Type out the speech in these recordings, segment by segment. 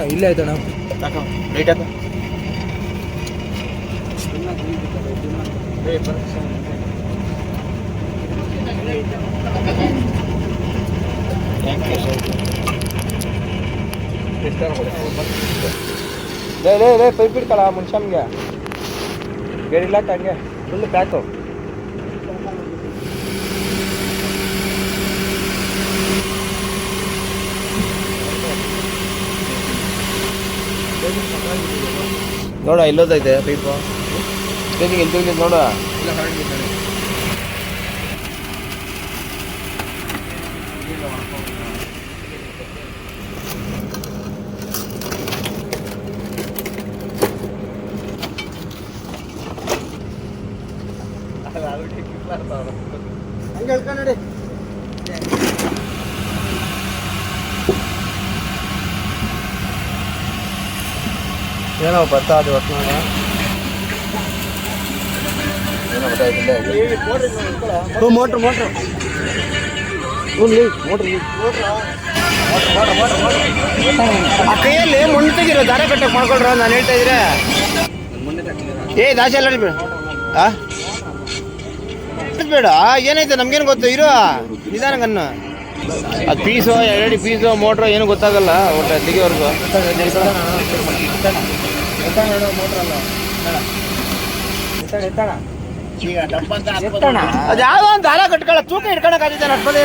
ಏನೋ ಇಲ್ಲೇ ಆಯ್ತಣ್ಣ ಸಾಕು ಲೇಟ್ ಆಯ್ತು ಲೇ ಲೇ ಲೇ, ಪೈಪ್ ಇಡ್ಕಲ್ಲ ಮುನ್ಷಮ್ಗೆ ಗೇರಿಲ್ಲ ಹಂಗೆ ಫುಲ್ ಪ್ಯಾಕು ನೋಡ ಇಲ್ಲೋದೈತೆ ಪೈಪು ಸ್ಟೇಜಿಗೆ ಎಲ್ಲಿ ತಿರುಗಿ ನೋಡ. ಹಂಗೆ ಹೇಳ್ಕೊಂಡು ನೋಡಿ ಏನೋ ಬರ್ತಾ ಅದು ಏನೋ ಗೊತ್ತಾಯ್ತಿಲ್ಲ ಮೋಟ್ರ್ ಮೋಟ್ರ್. ಮೋಟ್ರ್ ಆ ಕೈಯಲ್ಲಿ ಮಣ್ಣು ತೆಗಿರೋ ದಾರ ಕಟ್ಟಕ್ಕೆ ಮಾಡ್ಕೊಳ್ರ ನಾನು ಹೇಳ್ತಾ ಇದ್ರೆ ಏ, ದಾಸೆ ಎಲ್ಲ ಬೇಡ ಆ? ಬೇಡ ಏನೈತೆ ನಮ್ಗೇನು ಗೊತ್ತು? ಇರೋ. ನಿಧಾನಗನ್ನು ಅದು ಪೀಸು, ಎರಡು ಪೀಸೋ, ಮೋಟ್ರೋ, ಏನು ಗೊತ್ತಾಗಲ್ಲ. ಒಟ್ಟು ತೆಗಿಯೋರ್ಗು ಅದು ಯಾವುದೋ ಒಂದು ದಾರ ಕಟ್ಕೊಳ್ಳ ತೂಕ ಹಿಡ್ಕೊಳಕ್ಕಾಗಿದೆ ನಡ್ಕೊಳ್ಳಿ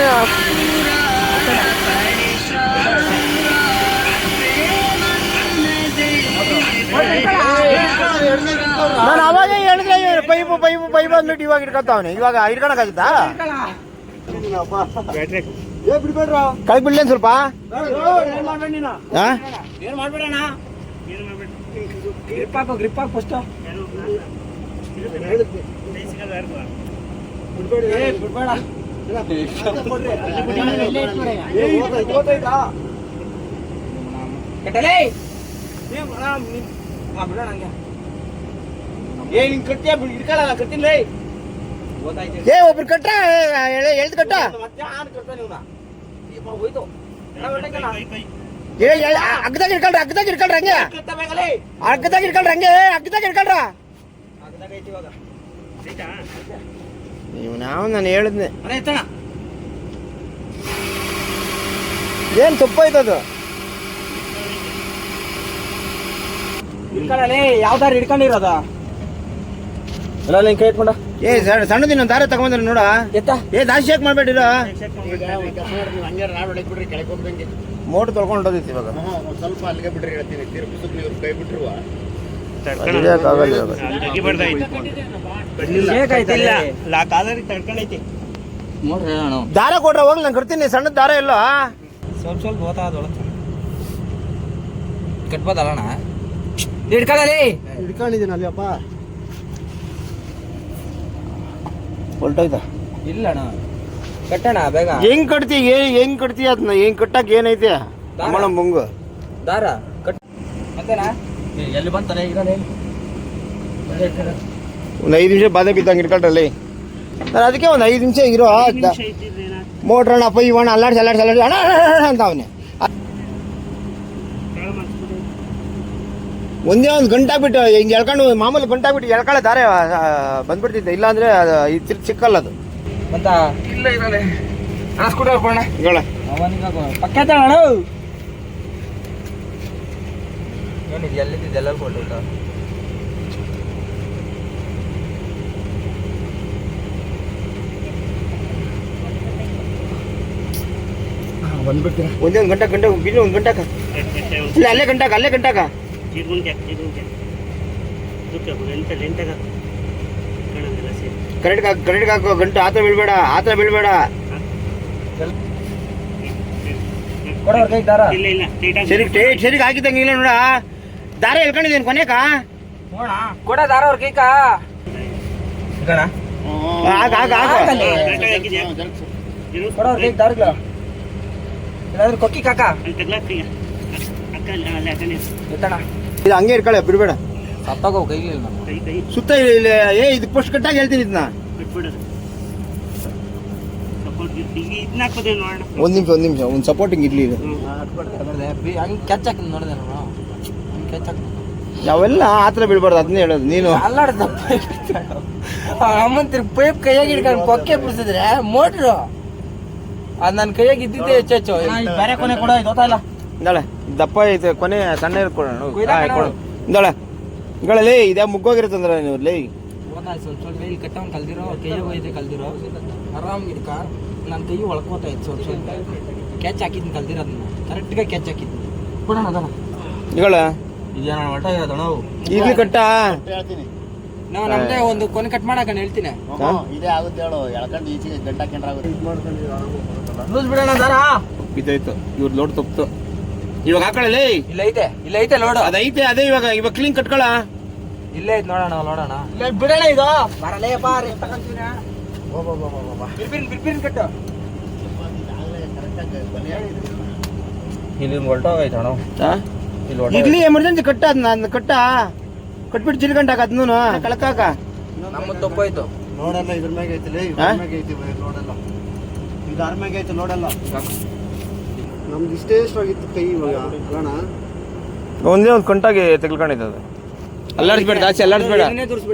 ನಾನು ಅವಾಗ ಹೇಳಿದ್ರೆ ಪೈಪು ಪೈಪು ಪೈಪ್ ಅಂದ್ಬಿಟ್ಟು ಇವಾಗ ಹಿಡ್ಕೊತಾವನೆ. ಇವಾಗ ಏ ಬಿಡ್ಬೇಡ್ರ? ಕೈ ಬಿಡ್ಲೇನು ಸ್ವಲ್ಪ? ಏನ್ ಮಾಡ್ಬೇಡ ನೀನು ಹಾ ಏನ್ ಮಾಡ್ಬೇಡಣ ಗ್ರಿಪ್ ಹಾಕೋ ಗ್ರಿಪ್ ಹಾಕೋ ಫಸ್ಟ್ ಬಿಡ್ಬೇಡಿ ಏ ಬಿಡ್ಬೇಡ ಏ ಒಬ್ರು ಕಟ್ರ ಎಳ್ದು ಕಟ್ಟ. ಮತ್ತೆ ಇವ್ನ ಇಪ್ಪ ಹೋಯ್ತು. ಹಂಗೆ. ಅಗ್ಗದಾಗ ಹಂಗೆ ಅಗ್ಗದಾಗ ನೀವು ನಾವು ನಾನು ಹೇಳಿದ್ನೆ. ಏನ್ ತುಪ್ಪ ಐತದು ಹಿಡ್ಕೊಳ್ಳಲೇ ಯಾವ್ದಾರು ಹಿಡ್ಕೊಂಡಿರೋದ? ಎಲ್ಲ ನಿನ್ ಕೈ ಇಟ್ಕೊಂಡ ಏ ಸಣ್ಣ ಸಣ್ಣದಿನ ದಾರ ತಗೊಂಡ್ರೆ ನೋಡ. ಎತ್ತ? ಏ ದಾಶಿ ಯಾಕೆ ಮಾಡ್ಬೇಡಿರ ಬಿಡ್ರಿ ಕೆಳಗೆ ಹೋಗ್ದಂಗೆ. ಮೋಟರ್ ತೊಳ್ಕೊಂಡು ಹೊಡೋದೈತಿ ಇವಾಗ. ಸ್ವಲ್ಪ ಅಲ್ಲಿಗೆ ಬಿಡ್ರಿ ಹೇಳ್ತೀನಿ ತಿರುಪಿಸಕ್ ನೀವು ಕೈ ಬಿಟ್ರುವ ಇಳಿಯಕ್ಕಾಗಲ್ಲ ಇವಾಗ. ದಾರ ಕೊಡ್ರ ಹೋಗ್ಲಿ ನಾನು ಕಟ್ತೀನಿ ಸಣ್ಣ ದಾರ ಇಲ್ಲ ಸ್ವಲ್ಪ ಸ್ವಲ್ಪ ಹೋತಾ ಅದೊಳ ಕಟ್ಬೋದಲ್ಲಣ್ಣ ಹಿಡ್ಕೊಳ್ಳಲಿ ಹಿಡ್ಕೊಂಡಿದ್ದೀನಿ ಅಲ್ಲಿಯಪ್ಪ ಇಲ್ಲ ಇಲ್ಲಣ್ಣ. ಕಟ್ಟಣ ಬೇಗ. ಹೆಂಗ್ ಕಟ್ತಿ ಏ- ಹೆಂಗ್ ಕಟ್ತಿ ಅದನ್ನ ಹೆಂಗ್ ಕಟ್ಟಕ್ ಏನೈತೆ? ಅಮ್ಮನ ಮುಂಗು. ದಾರ ಕಟ್ ಮತ್ತೇನಾ? ಎಲ್ಲಿ ಬಂತಾನೆ? ಇರೋದೇ ಒಂದ್ ಐದು ನಿಮಿಷ ಬಾಧೆ ಬಿದ್ದಂಗೆ ಇಟ್ಕೊಳ್ರಲ್ಲಿ ನಾನು ಅದಕ್ಕೆ ಒಂದು ಐದು ನಿಮಿಷ ಇರೋ ಮೋಟ್ರ್ ಅಣ್ಣ ಅಪ್ಪ ಇವಣ್ಣ ಅಲ್ಲಾಡ್ಸಿ ಅಲ್ಲಾಡ್ಸಿ ಅಲ್ಲಾಡ್ಸಿ ಅಣ್ಣ ಅಂತ ಅವನೇ. ಒಂದೇ ಒಂದು ಗಂಟಾಗ್ಬಿಟ್ಟು ಹಿಂಗೆ ಎಳ್ಕೊಂಡು ಮಾಮೂಲಿ ಗಂಟಾಗ್ಬಿಟ್ಟು ಎಳ್ಕೊಳ್ಳೋ ದಾರೆ ಬಂದ್ಬಿಡ್ತಿದ್ದೆ. ಇಲ್ಲಾಂದ್ರೆ ಅದು ಈ ತಿರ್ಗಿ ಸಿಕ್ಕಲ್ಲ ಅದು. ಮತ್ತ ಇಲ್ಲ ಅಣ್ಣ ಸ್ಕೂಟರ್ ಅವನಿಗ ಪಕ್ಕ ಅಣ್ಣ. ಬಂದ್ಬಿಡ್ತೀರ? ಒಂದೇ ಒಂದು ಗಂಟೆ ಗಂಟೆ ಬಿನ್ನು ಒಂದು ಗಂಟೆ ಇಲ್ಲ ಅಲ್ಲೇ ಗಂಟಾಕ ಅಲ್ಲೇ ಗಂಟಾಕ ಕರೆಕ್ಟ್ ಕರೆಕ್ಟ್ ಹಾಕೋ ಗಂಟು ಆತ ಬೀಳ್ಬೇಡ ಆತ ಬೀಳ್ಬೇಡ. ಕೊಡೋರ್ ಕೈ ಇಲ್ಲ ಸರಿ ಟೈಟ್ ಸರಿಗೆ ಹಾಕಿದ್ದಂಗೆ ಇಲ್ಲ ನೋಡ. ದಾರ ಎಳ್ಕೊಂಡಿದ್ದೀನಿ ಕೊನೆಕ? ನೋಡ. ಕೊಡ ದಾರ ಅವ್ರ ಕೈಕ. ಆಗ ಆಗ ಕೈ ಇಲ್ಲಾಂದ್ರೆ ಕೊಕ್ಕಿ ಕಾಕ. ಎತ್ತಣ ಇದು ಹಂಗೆ ಇಟ್ಕೊಳ್ಳೆ ಬಿಡ್ಬೇಡ. ಸತ್ತಾಗೋ ಕೈ ಇಲ್ಲ ಸುತ್ತ ಇಲ್ಲ ಏ ಇದು ಪೋಸ್ಟ್ ಕಟ್ಟಾಗಿ ಹೇಳ್ತೀನಿ ಇದನ್ನ. ಇದನ್ನ ಹಾಕೋದೇ ನೋಡೋಣ ಒಂದು ನಿಮಿಷ ಒಂದು ನಿಮಿಷ ಒಂದು ಸಪೋರ್ಟಿಂಗ್ ಇರ್ಲಿ ಇದು. ಹಂಗೆ ಕೆಚ್ ಹಾಕಿ ನೋಡಿದೆ ನಾನು. ಹಂಗೆ ಕೆಚ್ ಹಾಕಿ ಅವೆಲ್ಲ ಆ ಥರ ಬೀಳ್ಬಾರ್ದು ಅದನ್ನೇ ಹೇಳೋದು ನೀನು. ಅಲ್ಲಾಡ್ದ ಅಮ್ಮಂತಿರ್ ಪೈಪ್ ಕೈಯಾಗಿ ಹಿಡ್ಕೊಂಡು ಪೊಕ್ಕೆ ಬಿಡಿಸಿದ್ರೆ ಮೋಟ್ರು. ಅದು ನನ್ನ ಕೈಯಾಗಿ ಇದ್ದಿದ್ದೆ ಹೆಚ್ಚು ಬೇರೆ ಕೊನೆ ಕೊಡೋ ಇದು ಗೊತ್ತಾಯಿಲ್ಲ ಇಂದಾಳೆ ದಪ್ಪ ಐತೆ ಕೊನೆ ಸಣ್ಣ ಇರ್ಕೊಡೋಣ ಕೊಯ್ದಾ ಕಣೋ. ಇಂದಾಳೆ. ಇಂದಾಳೆ ಇದೇ ಮುಗ್ಗೋಗಿರುತ್ತಂದ್ರೆ ನೀವು ಲೇ. ಸ್ವಲ್ಪ ಸ್ವಲ್ಪ ಇಲ್ಲಿ ಕಟ್ಟವನ್ ಕಲ್ದಿರೋ ಕೈಯಾಗ ಹೋಯ್ತೆ ಕಲ್ದಿರೋ. ಆರಾಮ್ ಹಿಡ್ಕ ನನ್ನ ಕೈ ಒಳ್ಕೋತಾ ಇತ್ತು ಸ್ವಲ್ಪ ಸ್ವಲ್ಪ. ಕ್ಯಾಚ್ ಹಾಕಿದ್ನಿ ಕಲ್ದಿರೋದನ್ನ ಕರೆಕ್ಟ್ಗೆ ಕ್ಯಾಚ್ ಹಾಕಿದ್ನಿ. ಕೊಡೋಣ ಅದನ್ನ. ಇಗಳ ಇದೇನ ಒಟ್ಟ ಇರೋದು ನಾವು. ಇಡ್ಲಿ ಕಟ್ಟ? ನಾವು ನಮ್ದೇ ಒಂದು ಕೊನೆ ಕಟ್ ಮಾಡಕ ಹೇಳ್ತೀನಿ? ಇದೇ ಆಗುತ್ತೆ ಹೇಳು ಎಳ್ಕೊಂಡು ಈಚೆಗೆ ಗಂಟ ಹಾಕೊಂಡ್ರೆ ಆಗುತ್ತೆ. ಲೂಸ್ ಬಿಡೋಣ ದಾರ? ಬಿದ್ದೋಯ್ತು ಇವ್ರ ಲೋಡ್ ತಪ್ತು. ಇವಾಗ ಹಾಕೊಳ್ಳಿ ಇಲ್ಲ ಐತೆ ಇಲ್ಲ ಐತೆ ಲೋಡ್. ಅದೈತೆ ಅದೇ ಇವಾಗ ಇವಾಗ ಕ್ಲೀನ್ ಕಟ್ಕೊಳ. ಇಲ್ಲೇ ಐತ್ ನೋಡೋಣ ನೋಡೋಣ. ಇಲ್ಲ ಬಿಡೋಣ ಇದು ಬರಲೇ ಬಾರಿ ಬಿರ್ಬಿನ್ ಬಿರ್ಬಿನ್ ಕಟ್ಟು. ಇಲ್ಲಿ ಹೊಲ್ಟೋಗೈತೆ ಅಣ್ಣ. ಇಲ್ಲಿ ಹೊರ್ಟೋಗೈತೆ. ಇಡ್ಲಿ ಎಮರ್ಜೆನ್ಸಿ ಕಟ್ಟ ಅದನ್ನ ಕಟ್ಟ. ಕಟ್ಬಿಟ್ಟು ಚಿಲ್ಗಂಟಾಕ ಅದನ್ನು ಕಳಕಾಕ. ನಮ್ಮ ತಪ್ಪಾಯ್ತು. ನೋಡಲ್ಲ ಇದ್ರ ಮ್ಯಾಗ ಐತಿ ಲೇ ಹಾ? ಇದ್ರ ಮ್ಯಾಗ ಐತಿ ಬೈ, ನೋಡಲ್ಲ. ಇದು ಅರ ಮ್ಯಾಗ ಐತಿ ನೋಡಲ್ಲ. ನಮ್ದು ಇಷ್ಟೇ ಇಷ್ಟವಾಗಿತ್ತು ಕೈ ಇವಾಗ ಅಣ್ಣ. ಒಂದೇ ಒಂದು ಕಂಟಾಗಿ ತೆಗ್ಲ್ಕೊಂಡಿದ್ದು ಅದು ಅಲ್ಲಾಡಿಸ್ಬೇಡ ಜಾಸ್ತಿ ಅಲ್ಲಾಡಿಸ್ಬೇಡ.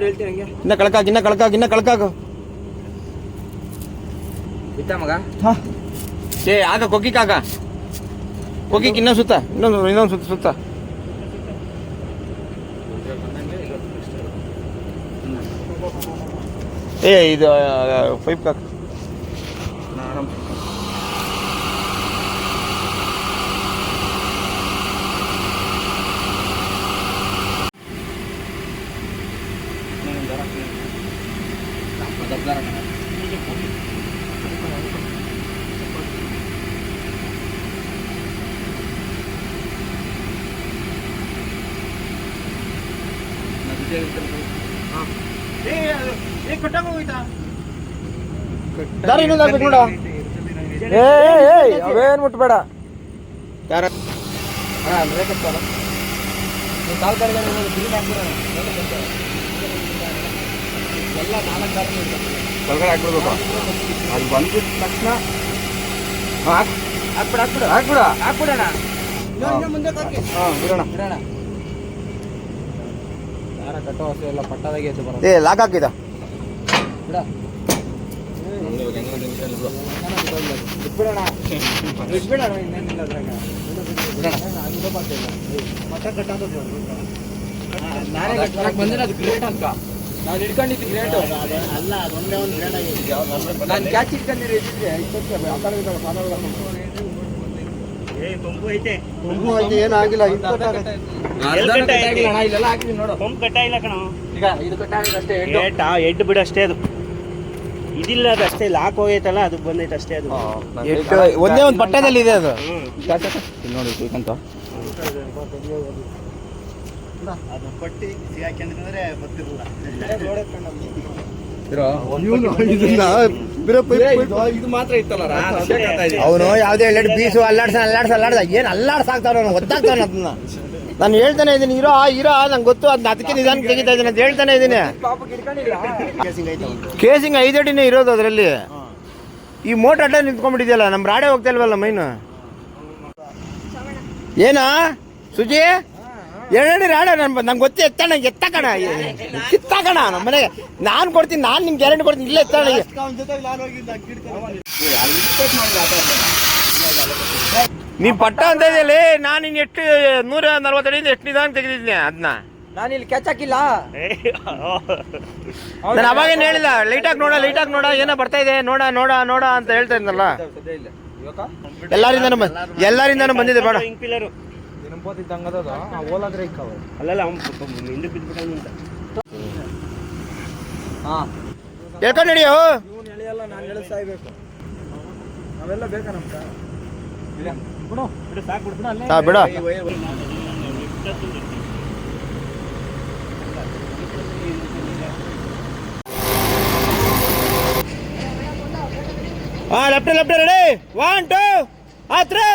ಹೇಳ್ತೀನಿ ಹಂಗೆ. ಇನ್ನ ಕಳ್ಕಾಕ ಇನ್ನ ಕಳ್ಕಾಕ ಇನ್ನ ಕಳ್ಕಾಕ. ಬಿತ್ತ ಮಗ? ಏ ಆಗ ಕೊಕ್ಕಿಕ್ ಆಗ. ಕೊಕ್ಕಿಕ್ ಇನ್ನೊಂದು ಸುತ್ತ ಇನ್ನೊಂದು ಇನ್ನೊಂದು ಸುತ್ತ ಸುತ್ತ. ಏ ಇದು ಪೈಪ್ ಕಾಕ. ದಾರಿ ಇನ್ನೊಂದು ಹಾಕ್ಬೇಕು ನೋಡ ಏ ಅವೇನ್ ಮುಟ್ಬೇಡ. ಯಾರ ಹಾಕ್ಬಿಡ್ಬೇಕು. ಅದು ಬಂದಿದ ತಕ್ಷಣ ಹಾಕ್ ಹಾಕ್ಬಿಡ ಹಾಕ್ಬಿಡು. ಹಾಕ್ಬಿಡ. ಹಾಕ್ಬಿಡೋಣ ಹಾಂ ಬಿಡೋಣ. ಬಿಡೋಣ. ಕಟ್ಟೋ ಹೊಸ ಎಲ್ಲ ಪಟ್ಟದಾಗೆ ಐತೆ ಬರೋದು. ಏ ಲಾಕ್ ಹಾಕಿದ? ಬಿಡ. ಬಿಟ್ಬಿಡೋಣ ಬಿಟ್ಬಿಡೋಣ ಇನ್ನೇನಿಲ್ಲ ಅದ್ರಾಗ. ನಾನೇ ಕಟ್ಟಕ್ ಬಂದಿಲ್ಲ ಅದು ಗ್ರೇಟ್ ಅಂತ ನಾನು ಹಿಡ್ಕೊಂಡಿದ್ದು ಗ್ರೇಟ್ ಅಲ್ಲ ಅದೊಂದೇ ಒಂದು ಆಗೈತಿ ನಾನು ಕ್ಯಾಚ್ ಹಿಡ್ಕೊಂಡಿರೋ ಇದ್ದಿದ್ರೆ ಇಷ್ಟೊತ್ತಿಗೆ ಆ ಕಡೆ ಏ ಪಂಪು ಐತೆ ತುಂಬು ಐತಿ ಏನಾಗಿಲ್ಲ ಇಂಪೋರ್ಟ್ ಎಡ್ ಬಿಡು ಅಷ್ಟೇ ಅದು. ಇದಿಲ್ಲ ಅದು ಅಷ್ಟೇ ಲಾಕ್ ಹೋಗೈತಲ್ಲ ಅದು ಬಂದೈತೆ ಅಷ್ಟೇ ಅದು. ಒಂದೇ ಒಂದು ಪಟ್ಟದಲ್ಲಿ ಇದೆ ಅದು ನೋಡಿ ಬೇಕಂತ ಅದು ಪಟ್ಟಿ ಗೊತ್ತಿರಲ್ಲ ಅವನು ಯಾವುದೇ ಎರಡು ಬೀಸು ಅಲ್ಲಾಡ್ಸ ಅಲ್ಲಾಡ್ಸ ಅಲ್ಲಾಡ್ಸ ಏನ್ ಅಲ್ಲಾಡ್ಸಾಕ್ತಾವ ಅವನು ಒದ್ದಾಗ್ತಾವನ ಅದನ್ನ. ನಾನು ಹೇಳ್ತಾನೆ ಇದ್ದೀನಿ ಇರೋ ಇರೋ ನಂಗೆ ಗೊತ್ತು ಅದನ್ನ ಅದಕ್ಕೆ ನಿಧಾನ ತೆಗಿತಾ ಇದ್ದೀನಿ ಅಂತ ಹೇಳ್ತಾನೆ ಇದ್ದೀನಿ. ಕೇಸಿಂಗ್ ಐತೆ ಅವ್ನು. ಕೇಸಿಂಗ್ ಐದಡಿನೇ ಇರೋದು ಅದರಲ್ಲಿ. ಈ ಮೋಟರ್ ಅಡ್ಡ ನಿಂತ್ಕೊಂಡ್ಬಿಟ್ಟಿದೆಯಲ್ಲ ನಮ್ಮ ರಾಡೆ ಹೋಗ್ತಾ ಇಲ್ವಲ್ಲ ಮೈನು? ಏನಾ? ಸುಜಿ? ಎರಡು ರಾಡ ನನ್ನ ನಂಗೆ ಗೊತ್ತಿ ಎತ್ತಣ ಎತ್ತಕಣ ಕಿತ್ತಕಣ ನಮ್ಮ ಮನೆಗೆ. ನಾನು ಕೊಡ್ತೀನಿ ನಾನು ನಿಮ್ಗೆ ಗ್ಯಾರಂಟಿ ಕೊಡ್ತೀನಿ ಇಲ್ಲೇ ಎತ್ತಣ ನಾನು ಹೋಗಿದ್ದೆ, ಅಕ್ಕಿ ಹಿಡ್ಕೊಂಡು. ನೀ ಪಟ್ಟ ಅಂತ ಇದೆಯಲ್ಲಿ? ನಾನು ಇನ್ನು ಎಷ್ಟು ನೂರ ನಲ್ವತ್ತಡಿಯಿಂದ ಎಷ್ಟು ನಿಧಾನ ತೆಗೆದಿದ್ದೀನಿ ಅದನ್ನ ನಾನು ಇಲ್ಲಿ ಕ್ಯಾಚ್ ಹಾಕಿಲ್ಲ. ನಾನು ಅವಾಗೇನು ಹೇಳಿಲ್ಲ ಲೈಟಾಗಿ ನೋಡ ಲೈಟಾಗಿ ನೋಡ ಏನೋ ಬರ್ತಾ ಇದೆ ನೋಡ ನೋಡ ನೋಡ ಅಂತ ಹೇಳ್ತಾ ಇದ್ನಲ್ಲ. ಎಲ್ಲರಿಂದನೂ ಬಂದ್ ಎಲ್ಲರಿಂದನೂ ಬಂದಿದೆ ಬೇಡ. ಹೇಳ್ಕೊಂಡು ಹಿಡಿಯೋ ನಾನು ಎಳಿಸ್ತಾ ಇರ್ಬೇಕು. ಅವೆಲ್ಲ ಬೇಕಾ ನಮ್ಗೆ? ಬಿಡ ಹಾ left left ready one two ಆ ತ್ರೀ